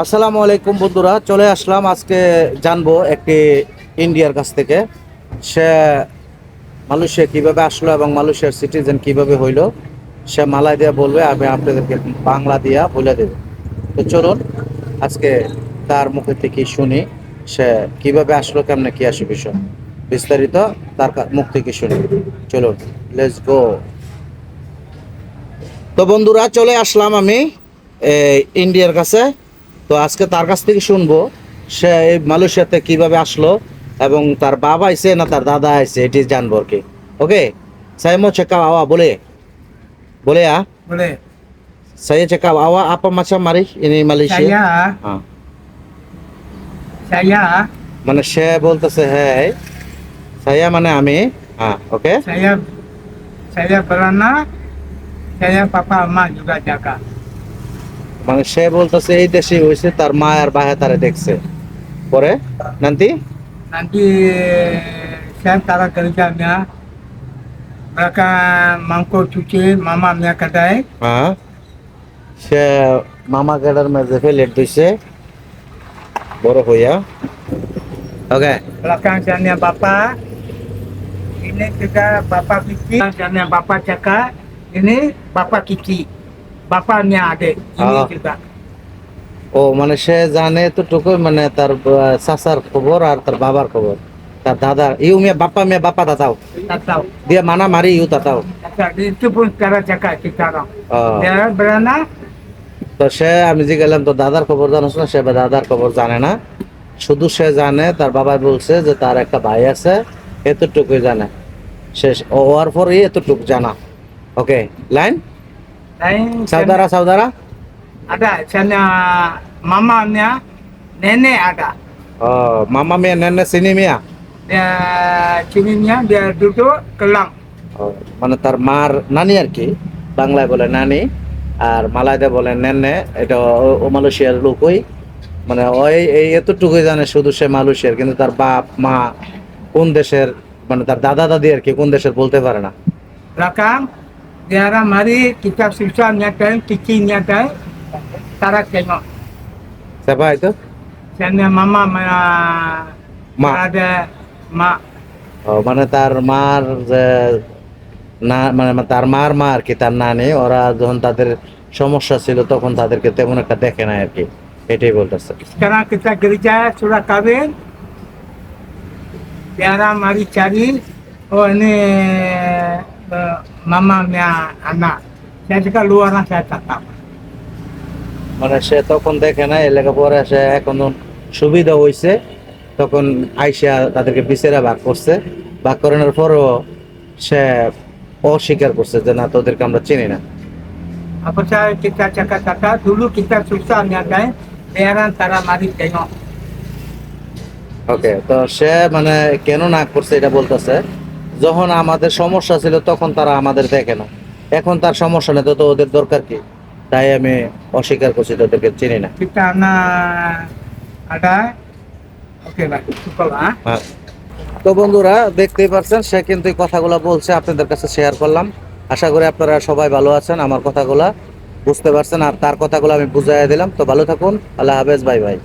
আসসালামু আলাইকুম বন্ধুরা, চলে আসলাম আজকে জানব একটি ইন্ডিয়ার কাছ থেকে। সে মালয়েশিয়া কীভাবে আসলো এবং মালয়েশিয়ার সিটিজেন কীভাবে হইল, সে মালাই দিয়া বলবে, আমি আপনাদেরকে বাংলা দিয়া বলে দেব। তো চলুন, আজকে তার মুখে থেকে শুনি, সে কীভাবে আসলো, কেমনে কি আসে বিষয়। বিস্তারিত তার মুখ থেকে শুনি। চলুন লেটস গো তো বন্ধুরা, চলে আসলাম আমি ইন্ডিয়ার কাছে। তো আজকে তার কাছ থেকে শুনবো সে এই মালয়েশিয়াতে কিভাবে আসলো এবং তার বাবা আইছে না তার দাদা আইছে এটি জানবো আর কি ওকে saya mau cakap awak boleh boleh ya Boleh. saya cakap awak apa macam mari ini Malaysia Saya, হ্যাঁ saya, মানে সে বলতেছে হ্যাঁ saya মানে আমি হ্যাঁ ওকে saya, saya beranak. Saya papa emak juga jaga. মানে সে বলতেছে এই দেশে হয়েছে তার মা আর বাহে তারে দেখছে পরে নান্তি Nanti saya antara kerjanya mereka mangkuk cuci mama punya kedai. হ্যাঁ সে মামা গেডার মেঝে ফেলে দিছে বড় হইয়া ওকে Belakang sana bapa. Ini juga bapa kiki. Sana bapa cakap. Ini bapa kiki. Ini Ah. juga. ও মানে সে জানে এতটুকু মানে তার চাচার খবর আর তার বাবার খবর তার দাদা ইউ মিয়া বাপ্পা মিয়া তাতাও Tak tahu. মানা মারি ইউ তাতাও Cakap, Itu pun cara cakap kita orang. ও, Dia beranak. তো সে আমি যে গেলাম তো দাদার খবর জানোস না সে দাদার খবর জানে না শুধু সে জানে তার বাবা বলছে যে তার একটা ভাই আছে এতটুকুই জানে সে ও হওয়ার পরই এতটুকু জানা ওকে লাইন Lain সাউদারা সাউদারা ada sana mamanya nenek ada. ও মামা মিয়া নেনে চিনি মিয়া dia sininya dia ও, মানে তার মার নানি আর কি বাংলায় বলে নানি আর মালায়তে বলে নেনে এটা ও- মালয়েশিয়ার লোকই মানে ওই এই এতটুকুই জানে শুধু সে মালয়েশিয়ার কিন্তু তার বাপ মা কোন দেশের মানে তার দাদা দাদি আর কি কোন দেশের বলতে পারে না। Belakang dia mari kita susah nyatain kiki nyatain cara tengok সেবা হয়তো sana mama mana মা ada mak ও, মানে তার মার যে না মানে তার মার মা আর কি তার নানি ওরা যখন তাদের সমস্যা ছিল তখন তাদেরকে তেমন একটা দেখে না আর কি এটাই বলতেছে sekarang kita gereja surat kahwin dia mari cari oh ini uh, mama punya anak saya cakap luar lah saya tak tahu মানে সে তখন দেখে না পরে সে এখন সুবিধা হয়েছে তখন আইসা তাদেরকে বিচারে ভাগ করছে ভাগ করানোর পরও সে অস্বীকার করছে যে না তোদেরকে আমরা চিনি না Apa saya kita cakap-cakap dulu kita susah nyatain biaran cara mari tengok. ওকে তো সে মানে কেন না করছে এটা bolteছে যখন আমাদের সমস্যা ছিল তখন তারা আমাদের দেখে না। এখন তার সমস্যা নেই তো ওদের দরকার কি? তাই আমি অস্বীকার করছি তোদেরকে চিনি না। ah. হ্যাঁ। তো বন্ধুরা দেখতেই পাচ্ছেন সে কিন্তু এই কথাগুলো বলছে আপনাদের কাছে শেয়ার করলাম। আশা করি আপনারা সবাই ভালো আছেন আমার কথাগুলা বুঝতে পারছেন আর তার কথাগুলো আমি বুঝাইয়া দিলাম। তো ভালো থাকুন আল্লাহ হাফেজ বাই বাই।